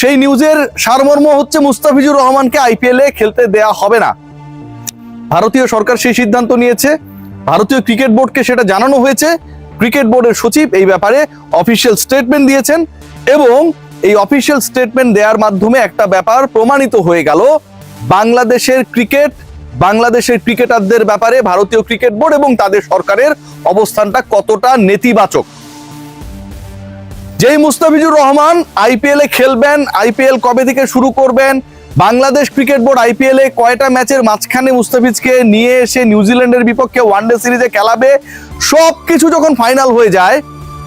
সেই নিউজের সারমর্ম হচ্ছে মুস্তাফিজুর রহমানকে আইপিএল এ খেলতে দেয়া হবে না। ভারতীয় সরকার সেই সিদ্ধান্ত নিয়েছে। ভারতীয় ক্রিকেট বোর্ডকে সেটা জানানো হয়েছে। ক্রিকেট বোর্ডের সচিব এই ব্যাপারে অফিসিয়াল স্টেটমেন্ট দিয়েছেন এবং এই অফিসিয়াল স্টেটমেন্ট দেওয়ার মাধ্যমে একটা ব্যাপার প্রমাণিত হয়ে গেল। বাংলাদেশের ক্রিকেট, বাংলাদেশের ক্রিকেটারদের ব্যাপারে ভারতীয় ক্রিকেট বোর্ড এবং তাদের সরকারের অবস্থানটা কতটা নেতিবাচক। যেই মুস্তাফিজুর রহমান আইপিএল খেলবেন, আইপিএল কবে থেকে শুরু করবেন, বাংলাদেশ ক্রিকেট বোর্ড আইপিএল কয়টা ম্যাচের মাঝখানে মুস্তাফিজকে নিয়ে এসে নিউজিল্যান্ডের বিপক্ষে ওয়ানডে সিরিজে খেলাবে সব কিছু যখন ফাইনাল হয়ে যায়,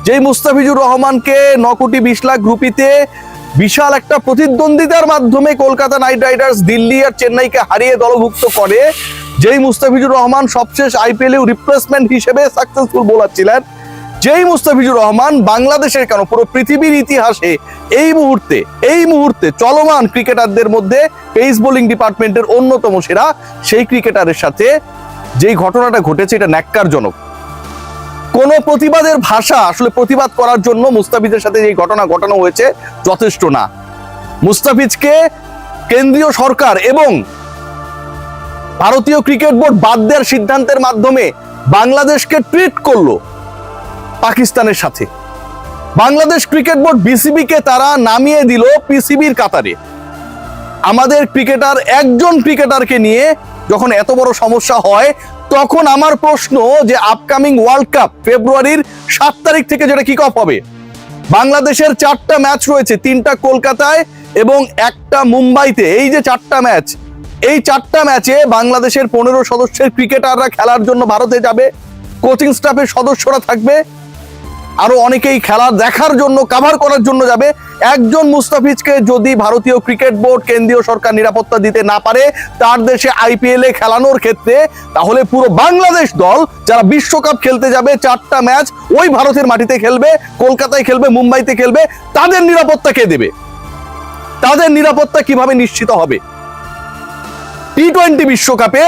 যেই মুস্তাফিজুর রহমানকে ন কোটি বিশ লাখ রুপিতে বিশাল একটা প্রতিদ্বন্দ্বিতার মাধ্যমে কলকাতা নাইট রাইডার্স দিল্লি আর চেন্নাইকে হারিয়ে দলভুক্ত করে, যেই মুস্তাফিজুর রহমান সবশেষ আইপিএল এ রিপ্লেসমেন্ট হিসেবে সাকসেসফুল বোলার ছিলেন যেই মুস্তাফিজুর রহমান বাংলাদেশের কেন পুরো পৃথিবীর ইতিহাসে এই মুহূর্তে এই মুহূর্তে চলমান ক্রিকেটারদের মধ্যে পেস বোলিং ডিপার্টমেন্টের অন্যতম সেরা সেই ক্রিকেটারের সাথে যেই ঘটনাটা ঘটেছে এটা ন্যাক্কারজনক। কোন প্রতিবাদের ভাষা আসলে প্রতিবাদ করার জন্য মুস্তাফিজের সাথে যে ঘটনা ঘটানো হয়েছে যথেষ্ট না। মুস্তাফিজকে কেন্দ্রীয় সরকার এবং ভারতীয় ক্রিকেট বোর্ড বাদ দেওয়ার সিদ্ধান্তের মাধ্যমে বাংলাদেশকে ট্রিট করল। পাকিস্তানের সাথে। বাংলাদেশ ক্রিকেট বোর্ড বিসিবি কে তারা নামিয়ে দিল পিসিবির কাতারে। আমাদের ক্রিকেটার একজন ক্রিকেটারকে নিয়ে যখন এত বড় সমস্যা হয়, তখন আমার প্রশ্ন যে আপকামিং ওয়ার্ল্ড কাপ ফেব্রুয়ারির সাত তারিখ থেকে যেটা কিক অফ হবে, বাংলাদেশের চারটা ম্যাচ রয়েছে, তিনটা কলকাতায় এবং একটা মুম্বাইতে। এই যে চারটা ম্যাচ এই চারটা ম্যাচে বাংলাদেশের পনেরো সদস্যের ক্রিকেটাররা খেলার জন্য ভারতে যাবে কোচিং স্টাফের সদস্যরা থাকবে আরও অনেকেই খেলা দেখার জন্য কাভার করার জন্য যাবে। একজন মুস্তাফিজকে যদি ভারতীয় ক্রিকেট বোর্ড কেন্দ্রীয় সরকার নিরাপত্তা দিতে না পারে, তার দেশে আইপিএল খেলানোর ক্ষেত্রে, তাহলে পুরো বাংলাদেশ দল যারা বিশ্বকাপ খেলতে যাবে, চারটা ম্যাচ ওই ভারতের মাটিতে খেলবে, কলকাতায় খেলবে, মুম্বাইতে খেলবে, তাদের নিরাপত্তা কে দেবে? তাদের নিরাপত্তা কীভাবে নিশ্চিত হবে? টি টোয়েন্টি বিশ্বকাপে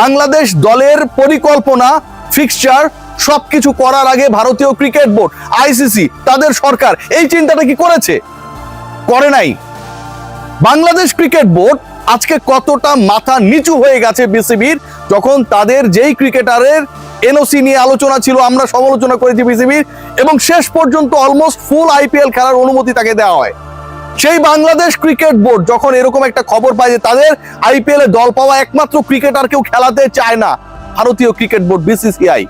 বাংলাদেশ দলের পরিকল্পনা ফিক্সচার সবকিছু করার আগে ভারতীয় ক্রিকেট বোর্ড আইসিসি তাদের সরকার এই চিন্তাটা কি করেছে? করে নাই। বাংলাদেশ ক্রিকেট বোর্ড আজকে কতটা মাথা নিচু হয়ে গেছে বিসিবির, যখন তাদের যেই ক্রিকেটারের এনওসি নিয়ে আলোচনা ছিল, আমরা সমালোচনা করেছি বিসিবির, এবং শেষ পর্যন্ত অলমোস্ট ফুল আইপিএল খেলার অনুমতি তাকে দেওয়া হয়। সেই বাংলাদেশ ক্রিকেট বোর্ড যখন এরকম একটা খবর পায় যে তাদের আইপিএল এ দল পাওয়া একমাত্র ক্রিকেটার কেউ খেলাতে চায় না, ভারতীয় cricket board BCCI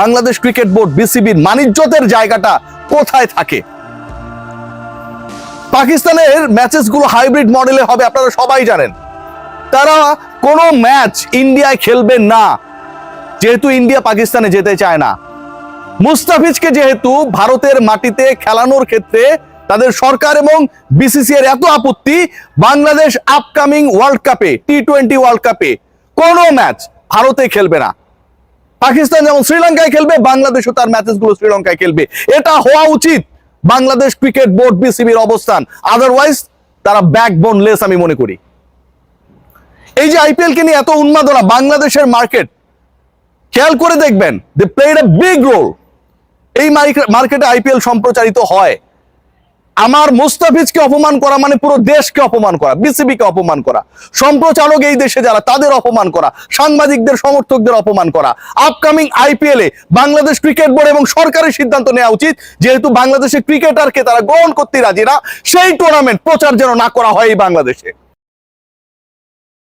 Bangladesh cricket board বিসিবির মানিজ্যতের জায়গাটা কোথায় থাকে? পাকিস্তানের ম্যাচেসগুলো হাইব্রিড মডেলে হবে, আপনারা সবাই জানেন। তারা কোনো ম্যাচ ইন্ডিয়ায় খেলবে না, যেহেতু ইন্ডিয়া পাকিস্তানে যেতে চায় না। মুস্তাফিজকে যেহেতু ভারতের মাটিতে খেলানোর ক্ষেত্রে তাদের সরকার এবং বিসিসি এর এত আপত্তি, বাংলাদেশ আপকামিং ওয়ার্ল্ড কাপে টি টোয়েন্টি ওয়ার্ল্ড কাপে কোনো ম্যাচ ভারতে খেলবে না। পাকিস্তান যেমন শ্রীলঙ্কায় খেলবে, বাংলাদেশও তার ম্যাচেসগুলো শ্রীলঙ্কায় খেলবে। এটা হওয়া উচিত। বাংলাদেশ ক্রিকেট বোর্ড বিসিবির অবস্থান। আদারওয়াইজ তারা ব্যাকবোনলেস আমি মনে করি। এই যে আইপিএল কে নিয়ে এত উন্মাদনা, বাংলাদেশের মার্কেট খেয়াল করে দেখবেন they played a big role এই মার্কেটে আইপিএল সম্প্রচারিত হয়। আমার মুস্তাফিজকে অপমান করা মানে পুরো দেশকে অপমান করা বিসিবি কে অপমান করা, সম্প্রচারক এই দেশে যারা, তাদের অপমান করা, সাংবাদিকদের, সমর্থকদের অপমান করা। Upcoming IPL Bangladesh cricket board এবং সরকারের সিদ্ধান্ত নেওয়া উচিত, যেহেতু বাংলাদেশের ক্রিকেটারকে তারা গ্রহণ করতে রাজি না, সেই টুর্নামেন্ট প্রচার যেন না করা হয় এই বাংলাদেশে।